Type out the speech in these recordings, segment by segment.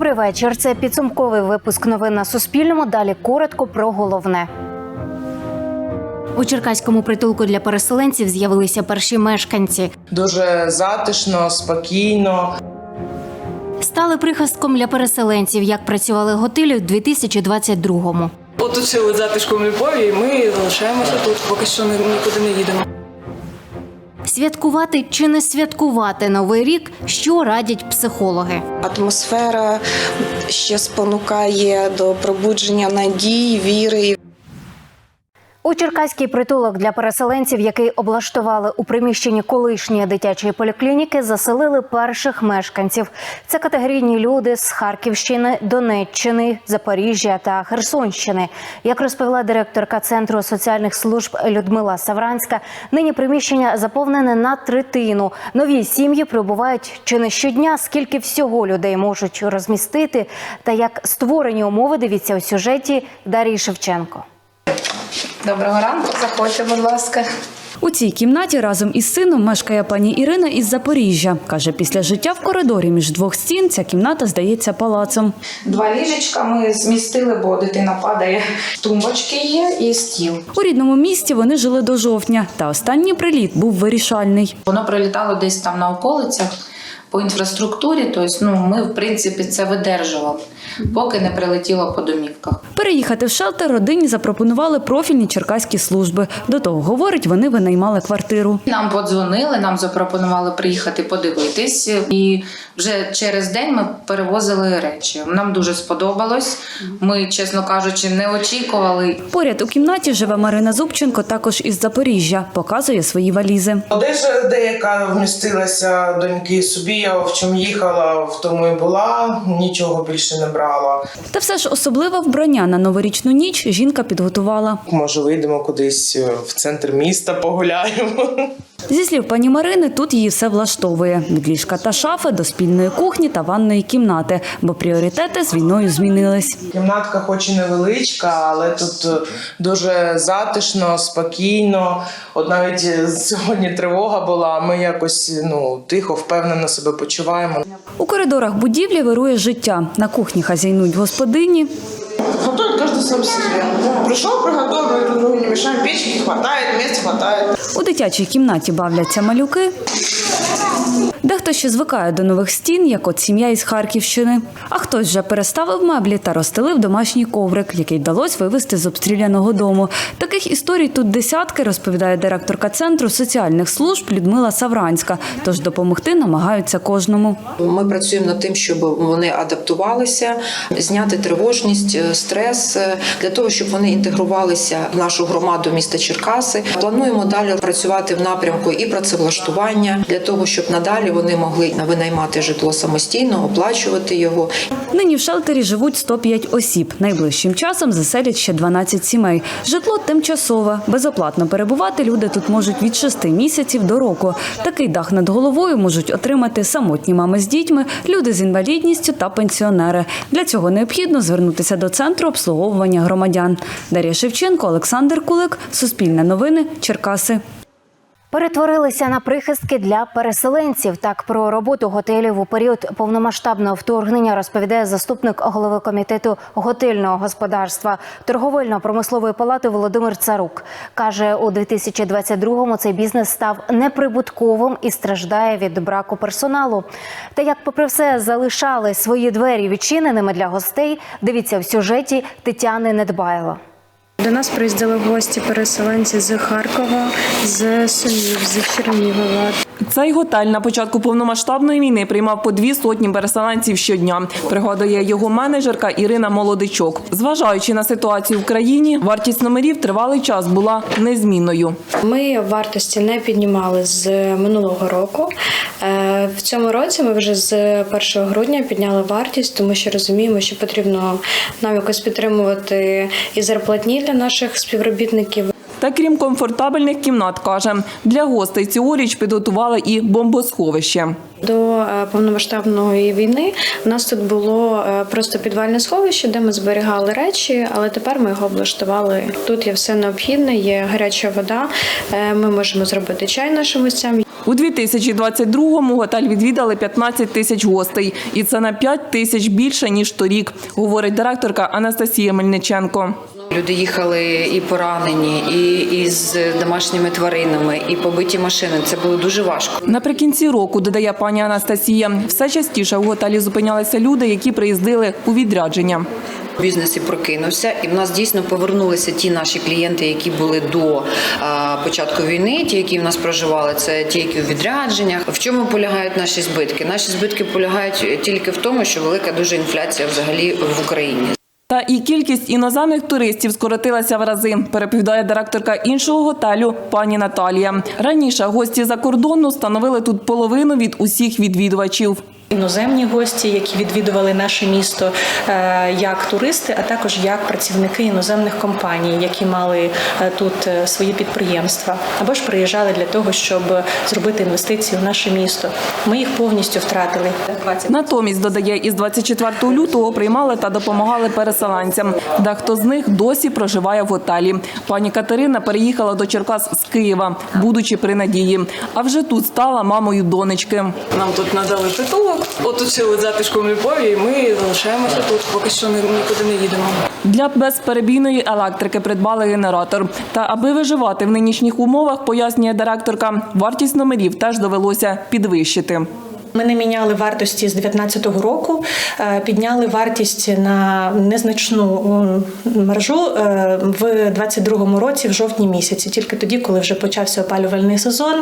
Добрий вечір. Це підсумковий випуск новин на Суспільному. Далі коротко про головне. У Черкаському притулку для переселенців з'явилися перші мешканці. Дуже затишно, спокійно. Стали прихистком для переселенців, як працювали готелі у 2022-му. Оточили затишком Львові, і ми залишаємося тут. Поки що ні- нікуди не їдемо. Святкувати чи не святкувати новий рік, що радять психологи. Атмосфера ще спонукає до пробудження надій, віри. У Черкаський притулок для переселенців, який облаштували у приміщенні колишньої дитячої поліклініки, заселили перших мешканців. Це категорійні люди з Харківщини, Донеччини, Запоріжжя та Херсонщини. Як розповіла директорка центру соціальних служб Людмила Савранська, нині приміщення заповнене на третину. Нові сім'ї прибувають чи не щодня, скільки всього людей можуть розмістити, та як створені умови дивіться у сюжеті Дарії Шевченко. Доброго ранку, заходьте, будь ласка. У цій кімнаті разом із сином мешкає пані Ірина із Запоріжжя. Каже, після життя в коридорі між двох стін ця кімната здається палацом. Два ліжечка ми змістили, бо дитина падає. Тумбочки є і стіл. У рідному місті вони жили до жовтня, та останній приліт був вирішальний. Воно прилітало десь там на околицях по інфраструктурі. Тобто, ну ми в принципі це видержували, поки не прилетіло по домівках. Переїхати в шелтер родині запропонували профільні черкаські служби. До того, говорить, вони винаймали квартиру. Нам подзвонили, нам запропонували приїхати подивитись, і вже через день ми перевозили речі. Нам дуже сподобалось. Ми, чесно кажучи, не очікували. Поряд у кімнаті живе Марина Зубченко, також із Запоріжжя, показує свої валізи. Одежа деяка вмістилася доньки собі. Я в чому їхала, в тому і була. Нічого більше не брала. Та все ж особливе вбрання на новорічну ніч жінка підготувала. Може, вийдемо кудись е, в центр міста, погуляємо. Зі слів пані Марини, тут її все влаштовує від ліжка та шафи до спільної кухні та ванної кімнати, бо пріоритети з війною змінились. Кімнатка, хоч і невеличка, але тут е, дуже затишно, спокійно. От навіть е, сьогодні тривога була. а Ми якось ну тихо, впевнено себе почуваємо. У коридорах будівлі вирує життя. На кухні хазяйнують господині. Готовит каждый сам себе. Пришел, приготовил, друг другу не мешаем, печки хватает, места хватает. У дитячій кімнаті бавляться малюки. Дехто ще звикає до нових стін, як от сім'я із Харківщини. А хтось вже переставив меблі та розстелив домашній коврик, який вдалося вивезти з обстріляного дому. Таких історій тут десятки, розповідає директорка центру соціальних служб Людмила Савранська. Тож допомогти намагаються кожному. Ми працюємо над тим, щоб вони адаптувалися, зняти тривожність, е, стрес е, для того, щоб вони інтегрувалися в нашу громаду міста Черкаси. Плануємо далі працювати в напрямку і працевлаштування для того, щоб надалі вони могли винаймати житло самостійно, оплачувати його Нині в шелтері живуть 105 осіб. Найближчим часом заселять ще 12 сімей. Житло тимчасове. Безоплатно перебувати люди тут можуть від 6 місяців до року. Такий дах над головою можуть отримати самотні мами з дітьми, люди з інвалідністю та пенсіонери. Для цього необхідно звернутися до центру обслуговування громадян. Дар'я Шевченко, Олександр Кулик, Суспільне новини, Черкаси. Перетворилися на прихистки для переселенців. Так про роботу готелів у період повномасштабного вторгнення розповідає заступник голови комітету готельного господарства торговельно-промислової палати Володимир Царук. каже, у 2022-му цей бізнес став неприбутковим і страждає від браку персоналу. Та як, попри все, залишали свої двері відчиненими для гостей, дивіться в сюжеті Тетяни Недбайло. До нас приїздили гості переселенці з Харкова, з Сумів, з Чернігова. Цей готель на початку повномасштабної війни приймав по дві сотні переселенців щодня. Пригадує його менеджерка Ірина Молодичок. Зважаючи на ситуацію в країні, вартість номерів тривалий час була незмінною. Ми вартості не піднімали з минулого року. Е, В цьому році ми вже з 1 грудня підняли вартість, тому що розуміємо, що потрібно нам якось підтримувати і зарплатні для наших співробітників. Та крім комфортабельних кімнат, каже, для гостей цьогоріч підготували і бомбосховище. До е, повномасштабної війни у нас тут було е, просто підвальне сховище, де ми зберігали речі, але тепер ми його облаштували. Тут є все необхідне, є гаряча вода. е, Ми можемо зробити чай нашим гостям. У 2022-му готель відвідали 15 тисяч гостей, і це на 5 тисяч більше ніж торік, говорить директорка Анастасія Мельниченко. Люди їхали і поранені, і із домашніми тваринами, і побиті машини. Це було дуже важко. Наприкінці року, додає пані Анастасія, все частіше у готелі зупинялися люди, які приїздили у відрядження. Бізнес і прокинувся, і в нас дійсно повернулися ті наші клієнти, які були до початку війни, ті, які в нас проживали, це ті, які у відрядженнях. В чому полягають наші збитки? Наші збитки полягають тільки в тому, що велика дуже інфляція взагалі в Україні. Та і кількість іноземних туристів скоротилася в рази, переповідає директорка іншого готелю пані Наталія. Раніше гості за кордону становили тут половину від усіх відвідувачів. Іноземні гості, які відвідували наше місто е, як туристи, а також як працівники іноземних компаній, які мали е, тут е, свої підприємства, або ж приїжджали для того, щоб зробити інвестиції в наше місто. Ми їх повністю втратили. 20 Натомість, додає, із 24 лютого приймали та допомагали переселенцям. Дехто з них досі проживає в готелі. Пані Катерина переїхала до Черкас з Києва, будучи при надії. А вже тут стала мамою донечки. Нам тут надали притулок, оточили затишком любові, і ми залишаємося тут. Поки що ні- нікуди не їдемо. Для безперебійної електрики придбали генератор. Та аби виживати в нинішніх умовах, пояснює директорка, вартість номерів теж довелося підвищити. Ми не міняли вартості з 2019 року, е, підняли вартість на незначну м, маржу е, в 2022 році, в жовтні місяці, тільки тоді, коли вже почався опалювальний сезон.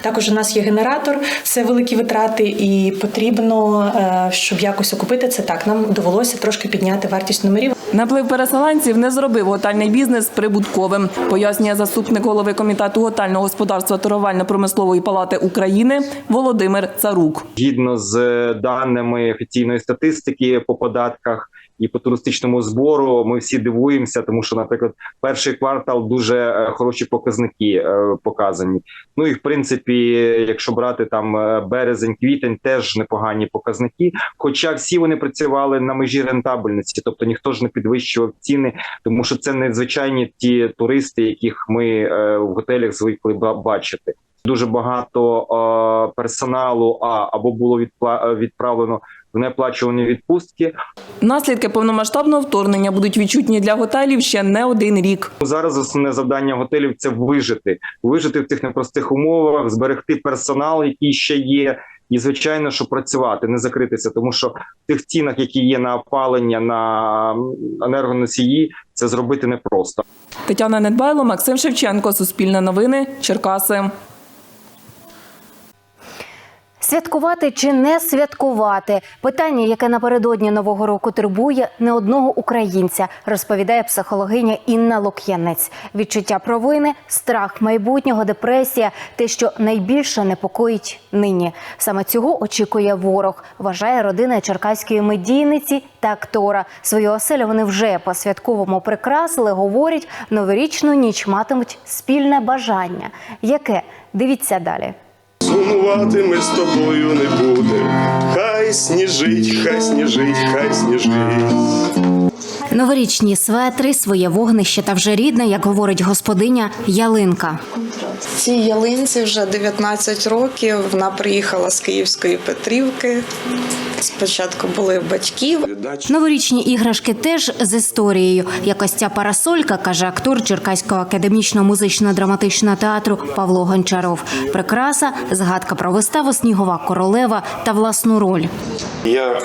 Також у нас є генератор, це великі витрати, і потрібно, е, щоб якось окупити це так. Нам довелося трошки підняти вартість номерів. Наплив переселенців не зробив готельний бізнес прибутковим, пояснює заступник голови комітету готельного господарства торговельно-промислової палати України Володимир Царук. Згідно з даними офіційної статистики по податках і по туристичному збору, ми всі дивуємося, тому що, наприклад, перший квартал дуже е, хороші показники е, показані. Ну і в принципі, якщо брати там е, березень, квітень, теж непогані показники. Хоча всі вони працювали на межі рентабельності, тобто ніхто ж не підвищував ціни, тому що це не звичайні ті туристи, яких ми е, в готелях звикли ба- бачити. Дуже багато е, персоналу а або було е, відправлено в неоплачувані відпустки. Наслідки повномасштабного вторгнення будуть відчутні для готелів ще не один рік. Зараз основне завдання готелів це вижити, вижити в цих непростих умовах, зберегти персонал, який ще є. І звичайно, що працювати, не закритися, тому що в тих цінах, які є на опалення, на енергоносії, це зробити непросто. Тетяна Недбайло, Максим Шевченко, Суспільне новини, Черкаси. Святкувати чи не святкувати питання, яке напередодні нового року турбує не одного українця, розповідає психологиня Інна Лук'янець. Відчуття провини, страх майбутнього, депресія те, що найбільше непокоїть нині. Саме цього очікує ворог, вважає родина черкаської медійниці та актора. Свою оселю вони вже по святковому прикрасили. Говорять, новорічну ніч матимуть спільне бажання. Яке дивіться далі. Сумувати ми з тобою не будемо. Хай сніжить, хай сніжить, хай сніжить. Новорічні светри, своє вогнище та вже рідне, як говорить господиня, ялинка. Цій ялинці вже 19 років. Вона приїхала з Київської Петрівки. Спочатку були батьків. Новорічні іграшки теж з історією. Якось ця парасолька, каже актор Черкаського академічно-музично-драматичного театру Павло Гончаров. Прикраса, згадка про виставу Снігова королева та власну роль. Я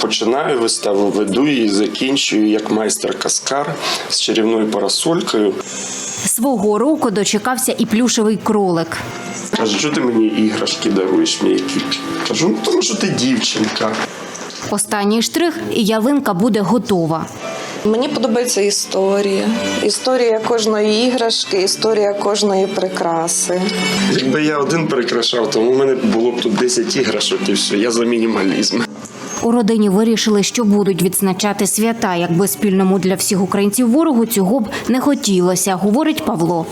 починаю виставу, веду її, закінчую як майстер каскар з чарівною парасолькою. Свого року дочекався і плюшевий кролик. Каже, що ти мені іграшки даруєш м'які? Кажу, ну тому що ти дівчинка. Останній штрих і ялинка буде готова. Мені подобається історія. Історія кожної іграшки, історія кожної прикраси. Якби я один прикрашав, то у мене було б тут 10 іграшок і все. Я за мінімалізм. У родині вирішили, що будуть відзначати свята, якби спільному для всіх українців ворогу цього б не хотілося, говорить Павло.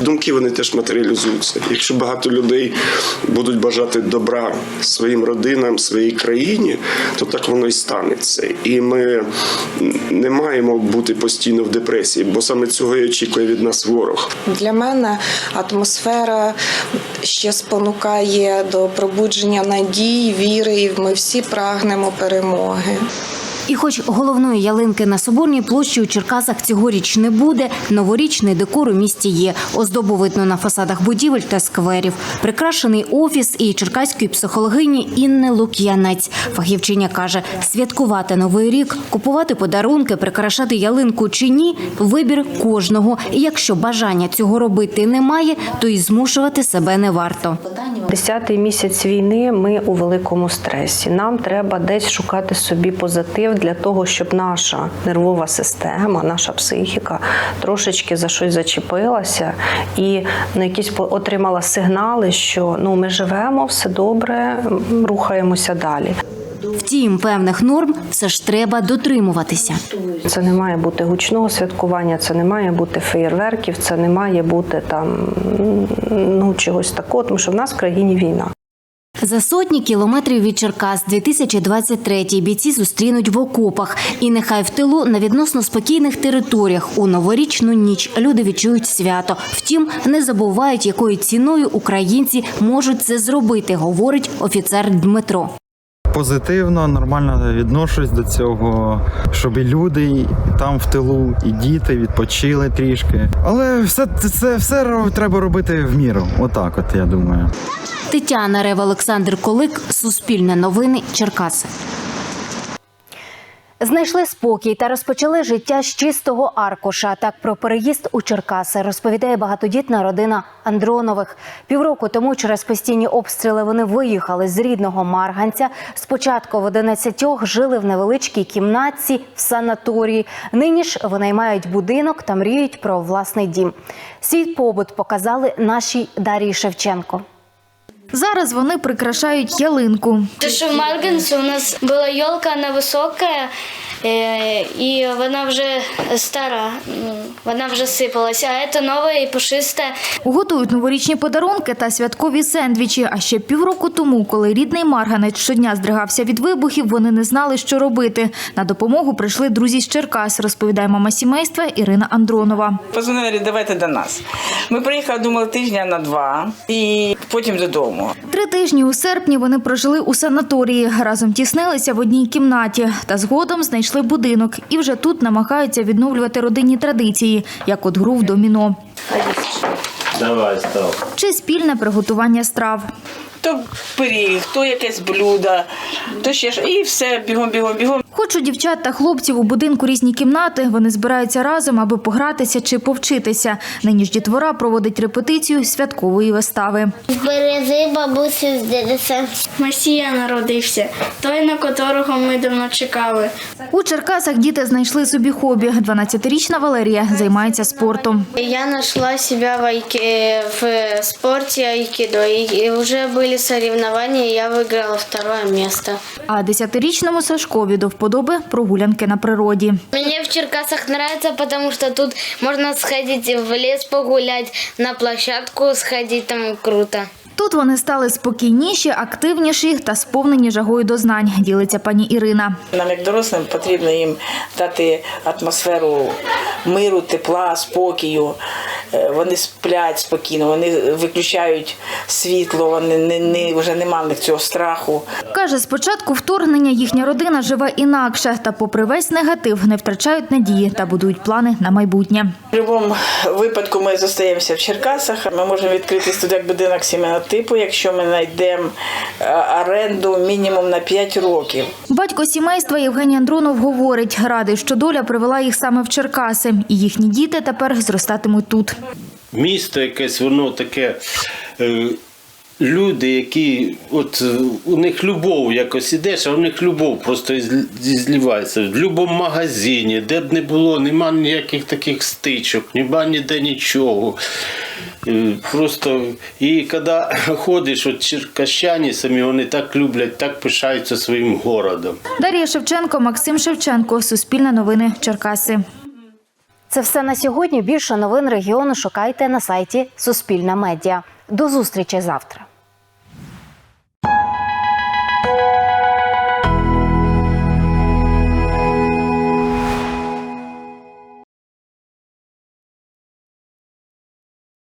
Думки вони теж матеріалізуються. Якщо багато людей будуть бажати добра своїм родинам, своїй країні, то так воно і станеться. І ми не маємо бути постійно в депресії, бо саме цього і очікує від нас ворог. Для мене атмосфера ще спонукає до пробудження надій, віри, і ми всі прагнемо перемоги. І хоч головної ялинки на Соборній площі у Черкасах цьогоріч не буде, новорічний декор у місті є. Оздобу видно на фасадах будівель та скверів. Прикрашений офіс і черкаської психологині Інни Лук'янець. Фахівчиня каже, святкувати новий рік, купувати подарунки, прикрашати ялинку чи ні – вибір кожного. І якщо бажання цього робити немає, то і змушувати себе не варто. Десятий місяць війни ми у великому стресі. Нам треба десь шукати собі позитив для того, щоб наша нервова система, наша психіка трошечки за щось зачепилася і ну, якісь отримала сигнали, що ну ми живемо, все добре, рухаємося далі. Втім, певних норм все ж треба дотримуватися. Це не має бути гучного святкування, це не має бути феєрверків, це не має бути там ну чогось такого, тому що в нас в країні війна. За сотні кілометрів від Черкас 2023 бійці зустрінуть в окопах. І нехай в тилу на відносно спокійних територіях у новорічну ніч люди відчують свято. Втім, не забувають, якою ціною українці можуть це зробити, говорить офіцер Дмитро. Позитивно, нормально відношусь до цього, щоб і люди там в тилу, і діти відпочили трішки. Але все це все треба робити в міру. Отак, от я думаю. Тетяна Рев, Олександр Колик, Суспільне новини, Черкаси. Знайшли спокій та розпочали життя з чистого аркуша. Так про переїзд у Черкаси розповідає багатодітна родина Андронових. Півроку тому через постійні обстріли вони виїхали з рідного Марганця. Спочатку в 11 жили в невеличкій кімнатці в санаторії. Нині ж винаймають будинок та мріють про власний дім. Свій побут показали нашій Дарії Шевченко. Зараз вони прикрашають ялинку. Що в Марганці у нас була йолка, вона висока, і вона вже стара, вона вже сипалася, а це нова і пушиста. Готують новорічні подарунки та святкові сендвічі. А ще півроку тому, коли рідний Марганець щодня здригався від вибухів, вони не знали, що робити. На допомогу прийшли друзі з Черкас, розповідає мама сімейства Ірина Андронова. Позвонили, давайте до нас. Ми приїхали, думали, тижня на два і потім додому. Три тижні у серпні вони прожили у санаторії, разом тіснилися в одній кімнаті та згодом знайшли будинок. І вже тут намагаються відновлювати родинні традиції, як от гру в доміно. Давай, став. Чи спільне приготування страв. То пиріг, то якесь блюдо, то ще ж і все бігом, бігом, бігом. Хоч у дівчат та хлопців у будинку різні кімнати, вони збираються разом, аби погратися чи повчитися. Нині ж дітвора проводить репетицію святкової вистави. Берези бабусі з дідусем. Месія народився, той, на котрого ми давно чекали. У Черкасах діти знайшли собі хобі. 12-річна Валерія займається спортом. Я нашла себя в, айки, в спорте айкидо, и уже были соревнования, и я выиграла второе место. А 10-річному Сашкові до вподоби прогулянки на природі. Мені в Черкасах нравится, потому что тут можно сходить в лес погулять, на площадку сходить, там круто. Тут вони стали спокійніші, активніші та сповнені жагою до знань, ділиться пані Ірина. Нам, як дорослим, потрібно їм дати атмосферу миру, тепла, спокою. Е, Вони сплять спокійно, вони виключають світло, вони не, не, вже немає в них цього страху. Каже, з початку вторгнення їхня родина живе інакше, та попри весь негатив не втрачають надії та будують плани на майбутнє. В будь-якому випадку ми зостаємося в Черкасах. Ми можемо відкрити як будинок сімейного типу, якщо ми знайдемо е, оренду мінімум на 5 років. Батько сімейства Євгеній Андронов говорить, радий, що доля привела їх саме в Черкаси, і їхні діти тепер зростатимуть тут. Місто якесь, воно таке. Люди, які от у них любов якось ідеш, а у них любов просто зливається. В будь-якому магазині, де б не було, нема ніяких таких стичок, нема ніде нічого. Е, Просто і коли ходиш, от черкащані самі вони так люблять, так пишаються своїм городом. Дар'я Шевченко, Максим Шевченко, Суспільне новини, Черкаси. Це все на сьогодні. Більше новин регіону шукайте на сайті Суспільна Медіа. До зустрічі завтра.